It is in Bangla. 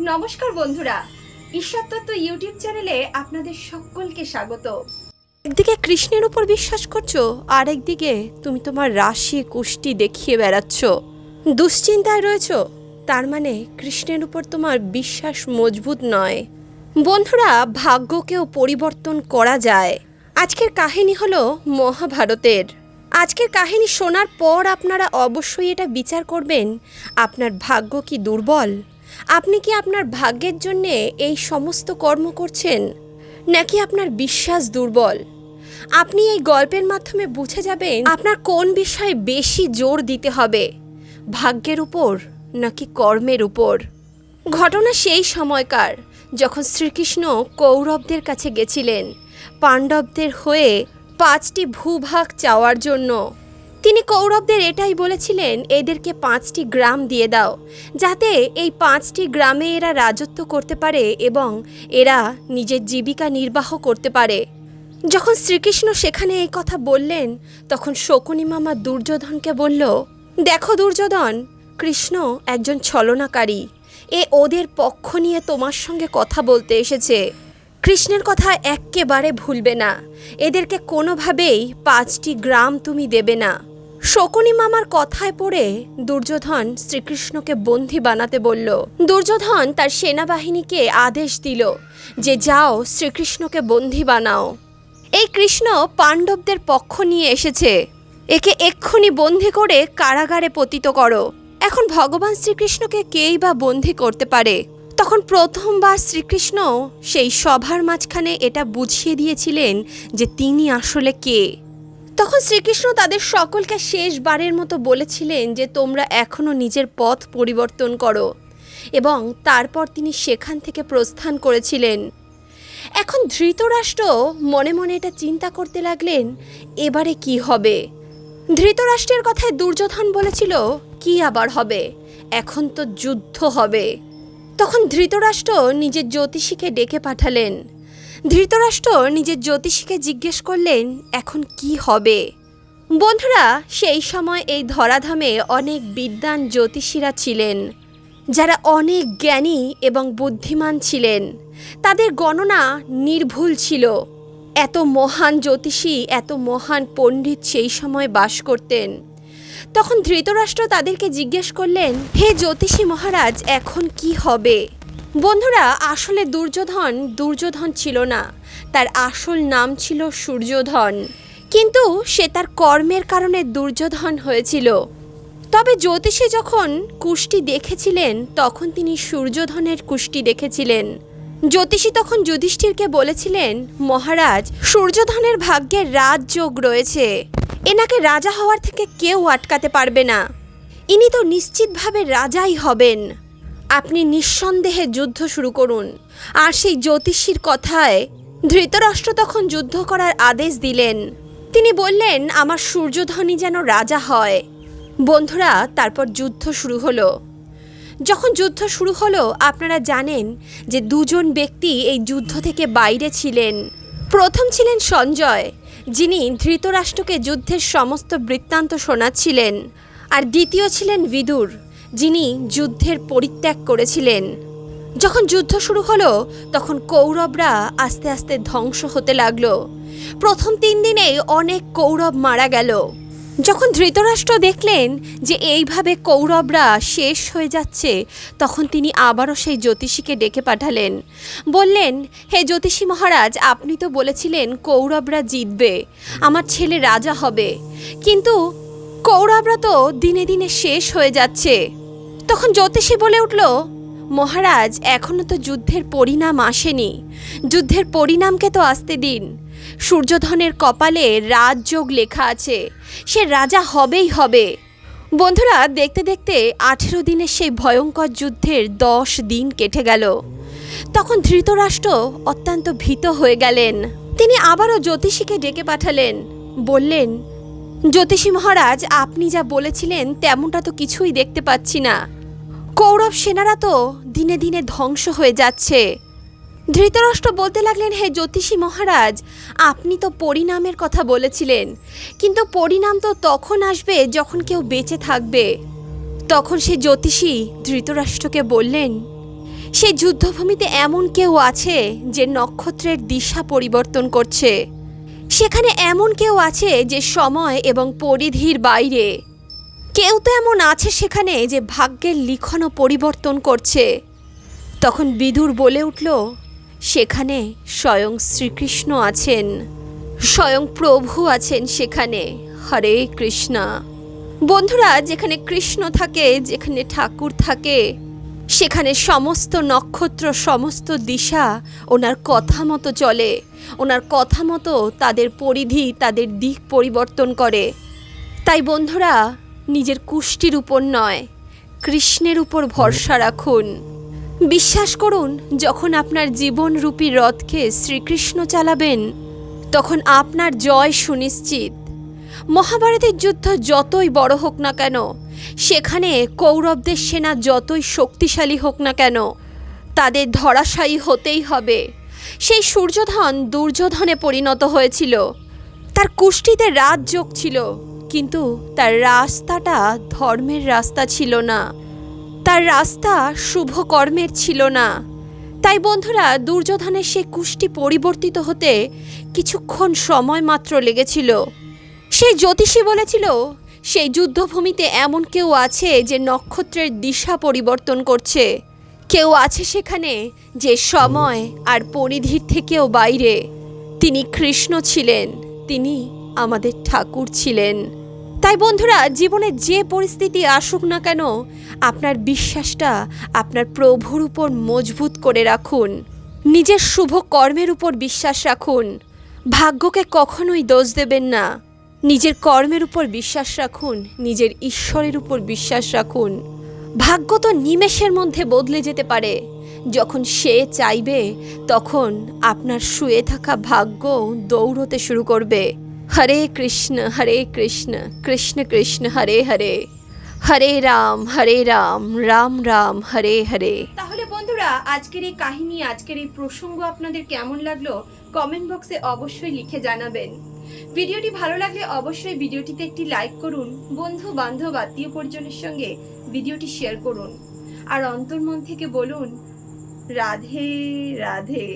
নমস্কার বন্ধুরা। ঈশ্বর তত্ত্ব ইউটিউব চ্যানেলে আপনাদের সকলকে স্বাগত। একদিকে কৃষ্ণের উপর বিশ্বাস করছ আর একদিকে তুমি তোমার রাশি কুষ্টি দেখিয়ে বেড়াচ্ছ। দুশ্চিন্তায় রয়েছ, তার মানে কৃষ্ণের উপর তোমার বিশ্বাস মজবুত নয়। বন্ধুরা, ভাগ্যকেও পরিবর্তন করা যায়। আজকের কাহিনী হলো মহাভারতের। আজকের কাহিনী শোনার পর আপনারা অবশ্যই এটা বিচার করবেন, আপনার ভাগ্য কি দুর্বল? আপনি কি আপনার ভাগ্যের জন্যে এই সমস্ত কর্ম করছেন? নাকি আপনার বিশ্বাস দুর্বল? আপনি এই গল্পের মাধ্যমে বুঝে যাবেন আপনার কোন বিষয়ে বেশি জোর দিতে হবে, ভাগ্যের উপর নাকি কর্মের উপর? ঘটনা সেই সময়কার, যখন শ্রীকৃষ্ণ কৌরবদের কাছে গেছিলেন, পাণ্ডবদের হয়ে পাঁচটি ভূভাগ চাওয়ার জন্য। তিনি কৌরবদের এটাই বলেছিলেন, এদেরকে পাঁচটি গ্রাম দিয়ে দাও, যাতে এই পাঁচটি গ্রামে এরা রাজত্ব করতে পারে এবং এরা নিজের জীবিকা নির্বাহ করতে পারে। যখন শ্রীকৃষ্ণ সেখানে এই কথা বললেন, তখন শকুনি মামা দুর্যোধনকে বলল, দেখো দুর্যোধন, কৃষ্ণ একজন ছলনাকারী। এ ওদের পক্ষ নিয়ে তোমার সঙ্গে কথা বলতে এসেছে। কৃষ্ণের কথা এক্কেবারে ভুলবে না। এদেরকে কোনোভাবেই পাঁচটি গ্রাম তুমি দেবে না। শকুনি মামার কথায় পড়ে দুর্যোধন শ্রীকৃষ্ণকে বন্দী বানাতে বলল, দুর্যোধন তার সেনাবাহিনীকে আদেশ দিল যে যাও শ্রীকৃষ্ণকে বন্দী বানাও। এই কৃষ্ণ পাণ্ডবদের পক্ষ নিয়ে এসেছে। একে এক্ষুনি বন্দি করে কারাগারে পতিত করো। এখন ভগবান শ্রীকৃষ্ণকে কেই বা বন্দি করতে পারে? তখন প্রথমবার শ্রীকৃষ্ণ সেই সভার মাঝখানে এটা বুঝিয়ে দিয়েছিলেন যে তিনি আসলে কে। তখন শ্রীকৃষ্ণ তাদের সকলকে শেষবারের মতো বলেছিলেন যে তোমরা এখনও নিজের পথ পরিবর্তন করো এবং তারপর তিনি সেখান থেকে প্রস্থান করেছিলেন। এখন ধৃতরাষ্ট্র মনে মনে এটা চিন্তা করতে লাগলেন, এবারে কি হবে? ধৃতরাষ্ট্রের কথায় দুর্যোধন বলেছিল, কি আবার হবে? এখন তো যুদ্ধ হবে। তখন ধৃতরাষ্ট্র নিজের জ্যোতিষীকে ডেকে পাঠালেন। ধৃতরাষ্ট্র নিজের জ্যোতিষীকে জিজ্ঞেস করলেন, এখন কি হবে? বন্ধুরা, সেই সময় এই ধরাধামে অনেক বিদ্বান জ্যোতিষীরা ছিলেন, যারা অনেক জ্ঞানী এবং বুদ্ধিমান ছিলেন। তাদের গণনা নির্ভুল ছিল। এত মহান জ্যোতিষী, এত মহান পণ্ডিত সেই সময় বাস করতেন। তখন ধৃতরাষ্ট্র তাদেরকে জিজ্ঞেস করলেন, হে জ্যোতিষী মহারাজ, এখন কি হবে? বন্ধুরা, আসলে দুর্যোধন দুর্যোধন ছিল না। তার আসল নাম ছিল সূর্যধন। কিন্তু সে তার কর্মের কারণে দুর্যোধন হয়েছিল। তবে জ্যোতিষী যখন কুষ্টি দেখেছিলেন, তখন তিনি সূর্যধনের কুষ্টি দেখেছিলেন। জ্যোতিষী তখন যুধিষ্ঠিরকে বলেছিলেন, মহারাজ, সূর্যধনের ভাগ্যে রাজযোগ রয়েছে। এনাকে রাজা হওয়ার থেকে কেউ আটকাতে পারবে না। ইনি তো নিশ্চিতভাবে রাজাই হবেন। আপনি নিঃসন্দেহে যুদ্ধ শুরু করুন। আর সেই জ্যোতিষীর কথায় ধৃতরাষ্ট্র তখন যুদ্ধ করার আদেশ দিলেন। তিনি বললেন, আমার সূর্যধ্বনি যেন রাজা হয়। বন্ধুরা, তারপর যুদ্ধ শুরু হলো। যখন যুদ্ধ শুরু হলো, আপনারা জানেন যে দুজন ব্যক্তি এই যুদ্ধ থেকে বাইরে ছিলেন। প্রথম ছিলেন সঞ্জয়, যিনি ধৃতরাষ্ট্রকে যুদ্ধের সমস্ত বৃত্তান্ত শোনাচ্ছিলেন। আর দ্বিতীয় ছিলেন বিদুর। যিনি যুদ্ধের পরিত্যাগ করেছিলেন। যখন যুদ্ধ শুরু হলো, তখন কৌরবরা আস্তে আস্তে ধ্বংস হতে লাগল। প্রথম তিন দিনেই অনেক কৌরব মারা গেল। যখন ধৃতরাষ্ট্র দেখলেন যে এইভাবে কৌরবরা শেষ হয়ে যাচ্ছে, তখন তিনি আবারও সেই জ্যোতিষীকে ডেকে পাঠালেন। বললেন, হে জ্যোতিষী মহারাজ, আপনি তো বলেছিলেন কৌরবরা জিতবে, আমার ছেলে রাজা হবে। কিন্তু কৌরবরা তো দিনে দিনে শেষ হয়ে যাচ্ছে। তখন জ্যোতিষী বলে উঠল, মহারাজ এখনও তো যুদ্ধের পরিণাম আসেনি। যুদ্ধের পরিণামকে তো আসতে দিন। সূর্যধনের কপালে রাজযোগ লেখা আছে। সে রাজা হবেই হবে। বন্ধুরা, দেখতে দেখতে আঠেরো দিনের সেই ভয়ঙ্কর যুদ্ধের দশ দিন কেটে গেল। তখন ধৃতরাষ্ট্র অত্যন্ত ভীত হয়ে গেলেন। তিনি আবারও জ্যোতিষীকে ডেকে পাঠালেন। বললেন, জ্যোতিষী মহারাজ, আপনি যা বলেছিলেন তেমনটা তো কিছুই দেখতে পাচ্ছি না। কৌরব সেনারা তো দিনে দিনে ধ্বংস হয়ে যাচ্ছে। ধৃতরাষ্ট্র বলতে লাগলেন, হে জ্যোতিষী মহারাজ, আপনি তো পরিণামের কথা বলেছিলেন। কিন্তু পরিণাম তো তখন আসবে যখন কেউ বেঁচে থাকবে। তখন সে জ্যোতিষী ধৃতরাষ্ট্রকে বললেন, সে যুদ্ধভূমিতে এমন কেউ আছে যে নক্ষত্রের দিশা পরিবর্তন করছে। সেখানে এমন কেউ আছে যে সময় এবং পরিধির বাইরে। কেউ তো এমন আছে সেখানে যে ভাগ্যের লিখনও পরিবর্তন করছে। তখন বিদুর বলে উঠল, সেখানে স্বয়ং শ্রীকৃষ্ণ আছেন, স্বয়ং প্রভু আছেন সেখানে। হরে কৃষ্ণা। বন্ধুরা, যেখানে কৃষ্ণ থাকে, যেখানে ঠাকুর থাকে, সেখানে সমস্ত নক্ষত্র, সমস্ত দিশা ওনার কথা মতো চলে। ওনার কথা মতো তাদের পরিধি, তাদের দিক পরিবর্তন করে। তাই বন্ধুরা নিজের কুষ্টির উপর নয়, কৃষ্ণের উপর ভরসা রাখুন। বিশ্বাস করুন, যখন আপনার জীবনরূপী রথকে শ্রীকৃষ্ণ চালাবেন, তখন আপনার জয় সুনিশ্চিত। মহাভারতের যুদ্ধ যতই বড় হোক না কেন, সেখানে কৌরবদের সেনা যতই শক্তিশালী হোক না কেন, তাদের ধরাশায়ী হতেই হবে। সেই সূর্যধন দুর্যোধনে পরিণত হয়েছিল। তার কুষ্টিতে রাজ যোগ ছিল। কিন্তু তার রাস্তাটা ধর্মের রাস্তা ছিল না। তার রাস্তা শুভ কর্মের ছিল না। তাই বন্ধুরা, দুর্যোধনের সে কুষ্টি পরিবর্তিত হতে কিছুক্ষণ সময় মাত্র লেগেছিল। সেই জ্যোতিষী বলেছিল, সেই যুদ্ধভূমিতে এমন কেউ আছে যে নক্ষত্রের দিশা পরিবর্তন করছে। কেউ আছে সেখানে যে সময় আর পরিধির থেকেও বাইরে। তিনি কৃষ্ণ ছিলেন, তিনি আমাদের ঠাকুর ছিলেন। তাই বন্ধুরা, জীবনে যে পরিস্থিতি আসুক না কেন, আপনার বিশ্বাসটা আপনার প্রভুর উপর মজবুত করে রাখুন। নিজের শুভ কর্মের উপর বিশ্বাস রাখুন। ভাগ্যকে কখনোই দোষ দেবেন না। নিজের কর্মের উপর বিশ্বাস রাখুন, নিজের ঈশ্বরের উপর বিশ্বাস রাখুন। ভাগ্য তো নিমেষের মধ্যে বদলে যেতে পারে। যখন সে চাইবে, তখন আপনার শুয়ে থাকা ভাগ্য দৌড়তে শুরু করবে। হরে কৃষ্ণ হরে কৃষ্ণ কৃষ্ণ কৃষ্ণ, হরে হরে। হরে রাম হরে রাম রাম রাম, হরে হরে। তাহলে বন্ধুরা, আজকের এই কাহিনী, আজকের এই প্রসঙ্গ আপনাদের কেমন লাগল কমেন্ট বক্সে অবশ্যই লিখে জানাবেন। ভিডিওটি ভালো লাগলে অবশ্যই ভিডিওটিতে একটি লাইক করুন বন্ধু বান্ধব আত্মীয় পরিজনের সঙ্গে ভিডিওটি শেয়ার করুন। আর অন্তর্মন থেকে বলুন, রাধে রাধে।